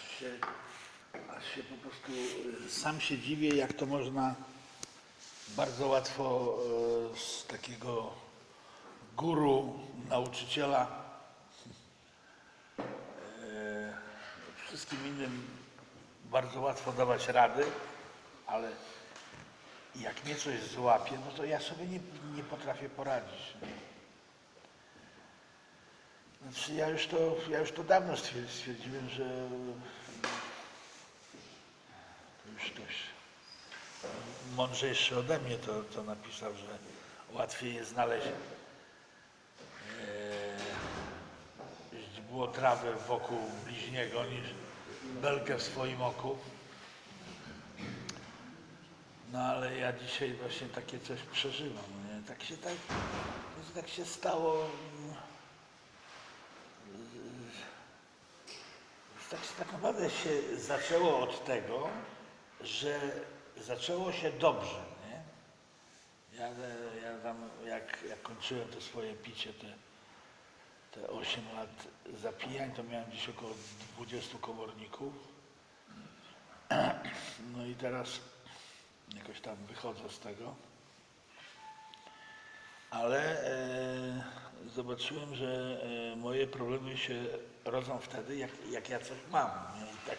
aż się, aż się po prostu y, sam się dziwię, jak to można bardzo łatwo y, z takiego guru, nauczyciela y, wszystkim innym bardzo łatwo dawać rady, ale jak mnie coś złapie, no to ja sobie nie, nie potrafię poradzić. Znaczy ja już to, ja już to dawno stwier- stwierdziłem, że już ktoś mądrzejszy ode mnie to, to napisał, że łatwiej jest znaleźć e, źdźbło trawę wokół bliźniego niż belkę w swoim oku. No ale ja dzisiaj właśnie takie coś przeżywam. Nie? Tak się tak, tak się stało. Tak, tak naprawdę się zaczęło od tego, że zaczęło się dobrze, nie? Ja, ja tam, jak, jak kończyłem to swoje picie, te, te 8 lat zapijań, to miałem gdzieś około 20 komorników. No i teraz jakoś tam wychodzę z tego. Ale e, zobaczyłem, że e, moje problemy się rodzą wtedy, jak, jak ja coś mam. I, tak,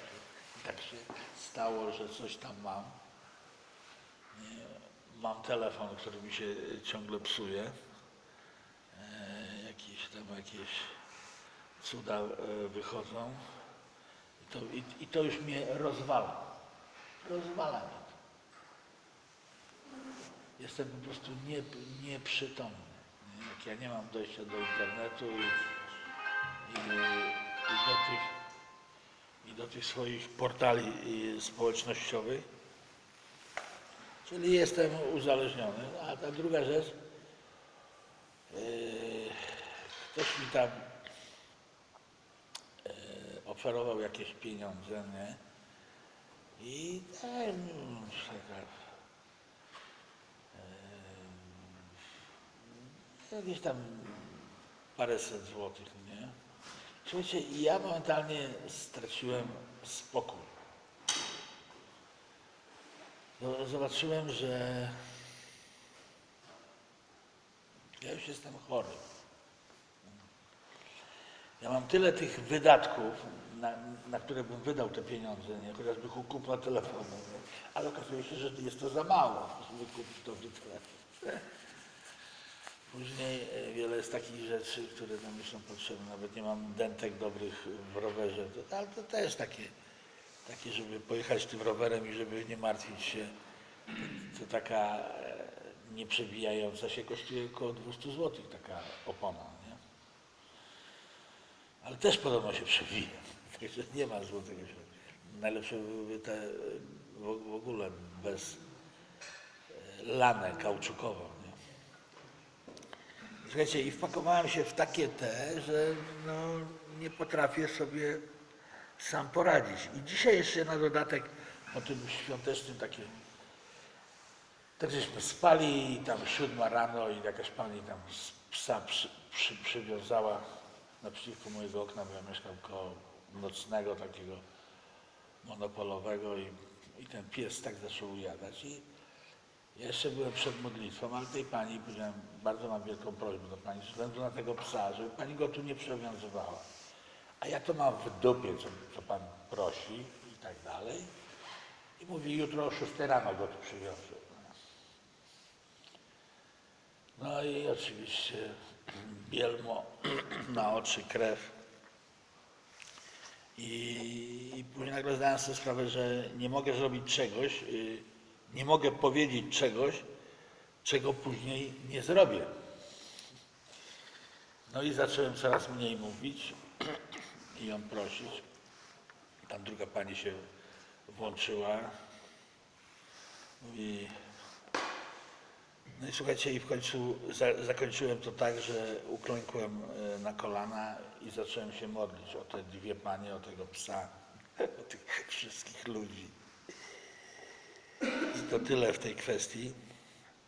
tak się stało, że coś tam mam. Mam telefon, który mi się ciągle psuje. E, jakieś tam jakieś cuda e, wychodzą. I to, i, I to już mnie rozwala. Rozwala mnie. Jestem po prostu nie, nieprzytomny. Jak ja nie mam dojścia do internetu i, i, i, do, tych, i do tych swoich portali społecznościowych, czyli jestem uzależniony. No, A ta druga rzecz, yy, ktoś mi tam yy, oferował jakieś pieniądze, nie? I dałem mu taka, e, jakieś tam paręset złotych, nie? Słuchajcie, ja momentalnie straciłem spokój. No, zobaczyłem, że ja już jestem chory. Ja mam tyle tych wydatków, na, na które bym wydał te pieniądze, nie? chociażby kupna telefonu, nie? ale okazuje się, że jest to za mało, żeby kupić dobry telefon. Później e, wiele jest takich rzeczy, które nam już są potrzebne. Nawet nie mam dentek dobrych w rowerze, to, ale to też takie, takie, żeby pojechać tym rowerem i żeby nie martwić się. To, to taka e, nieprzebijająca się kosztuje około 200 zł, taka opona. Nie? Ale też podobno się przewija. Także nie ma złotego się. Najlepsze byłyby te w w ogóle bez e, lane kauczukową. Słuchajcie, i wpakowałem się w takie te, że no, nie potrafię sobie sam poradzić. I dzisiaj jeszcze na dodatek po tym świątecznym takie tak żeśmy spali i tam siódma rano i jakaś pani tam psa przy, przy, przywiązała naprzeciwko mojego okna, bo ja mieszkam koło nocnego takiego monopolowego i, i ten pies tak zaczął ujadać i jeszcze byłem przed modlitwą, ale tej pani powiedziałem, bardzo mam wielką prośbę do pani, ze względu na tego psa, żeby pani go tu nie przewiązywała. A ja to mam w dupie, co, co pan prosi i tak dalej. I mówi, jutro o 6 rano go tu przywiozę. No i oczywiście bielmo na oczy, krew. I, później nagle zdałem sobie sprawę, że nie mogę zrobić czegoś, y, nie mogę powiedzieć czegoś, czego później nie zrobię. No i zacząłem coraz mniej mówić i ją prosić. Tam druga pani się włączyła. Mówi, no i słuchajcie, i w końcu za, zakończyłem to tak, że uklękłem e, na kolana i zacząłem się modlić o te dwie panie, o tego psa, o tych wszystkich ludzi. To tyle w tej kwestii.